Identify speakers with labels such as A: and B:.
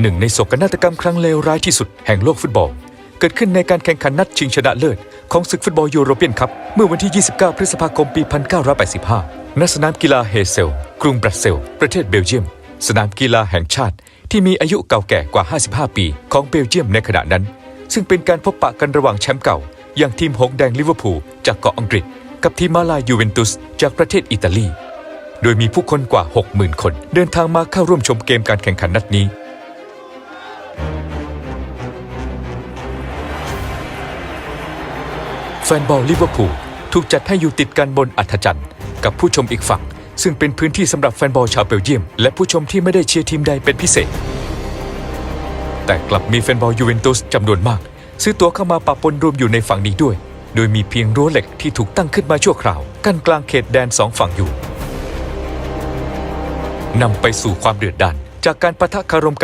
A: หนึ่งในโศกนาฏกรรมครั้งเลวร้ายที่สุดแห่งโลกฟุตบอล เกิดขึ้นในการแข่งขันนัดชิงชนะเลิศ ของศึกฟุตบอลยูโรเปียนคัพเมื่อวันที่ 29 พฤษภาคมปี 1985 ณ สนามกีฬาเฮเซล กรุงบรัสเซลส์ประเทศเบลเยียม สนามกีฬาแห่งชาติ ที่มีอายุเก่าแก่กว่า 55 ปีของเบลเยียมในขณะนั้น ซึ่งเป็นการพบปะกันระหว่างแชมป์เก่า อย่างทีมหงแดงลิเวอร์พูลจากเกาะอังกฤษ กับทีมมาลายูเวนตุสจากประเทศอิตาลี โดยมีผู้คนกว่า 60,000 คน เดินทางมาเข้าร่วมชมเกมการแข่งขันนัดนี้ ฟนบอลลิเวอร์พูลถูกจัดให้อยู่ติดกันบนอัธจันทร์กับผู้ชมอีกฝั่ง ซึ่งเป็นพื้นที่สำหรับแฟนบอลชาวเบลเยียม และผู้ชมที่ไม่ได้เชียร์ทีมใดเป็นพิเศษ แต่กลับมีแฟนบอลยูเวนตุสจำนวนมาก ซื้อตั๋วเข้ามาปะปนรวมอยู่ในฝั่งนี้ด้วย โดยมีเพียงรั้วเหล็กที่ถูกตั้งขึ้นมาชั่วคราวกั้นกลางเขตแดนสองฝั่งอยู่นำไปสู่ความเดือดดาลจากการปะทะคารมกัน